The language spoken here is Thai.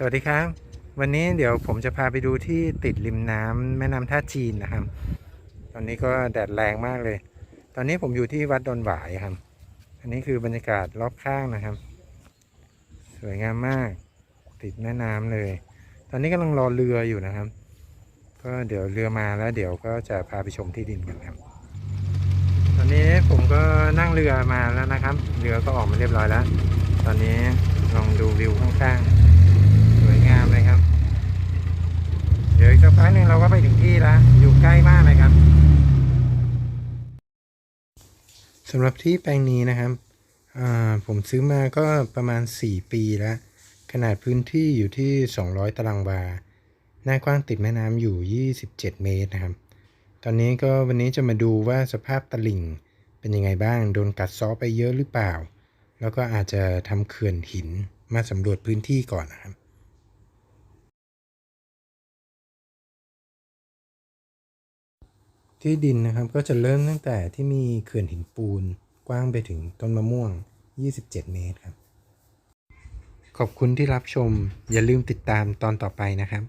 สวัสดีครับ วันนี้เดี๋ยวผมจะพาไปดูที่ติดริมน้ำแม่น้ำท่าจีนนะครับ ตอนนี้ก็แดดแรงมากเลย ตอนนี้ผมอยู่ที่วัดดอนหวายครับ อันนี้คือบรรยากาศรอบข้างนะครับ สวยงามมากติดแม่น้ำเลย ตอนนี้กำลังรอเรืออยู่นะครับ ก็เดี๋ยวเรือมาแล้ว เดี๋ยวก็จะพาไปชมที่ดินกันครับ ตอนนี้ผมก็นั่งเรือมาแล้วนะครับ เรือก็ออกมาเรียบร้อยแล้ว ตอนนี้ลองดูวิวข้างๆ สวยงามเลยครับ เดี๋ยวอีกสักพักหนึ่งเราก็ไปถึงที่แล้ว อยู่ใกล้มากเลยครับสำหรับที่แปลงนี้นะครับผมซื้อมาก็ประมาณ 4 ปีแล้ว ขนาดพื้นที่อยู่ที่ 200 ตารางวา หน้ากว้างติดแม่น้ำอยู่ 27 เมตรนะครับ ตอนนี้ก็วันนี้จะมาดูว่าสภาพตลิ่งเป็นยังไงบ้าง โดนกัดซ้อไปเยอะหรือเปล่า แล้วก็อาจจะทำเขื่อนหินมาสำรวจพื้นที่ก่อนนะครับ ที่ดินนะครับก็จะเริ่มตั้งแต่ที่มีเขื่อนหินปูน กว้างไปถึงต้นมะม่วง 27 เมตรครับ ขอบคุณที่รับชม อย่าลืมติดตามตอนต่อไปนะครับ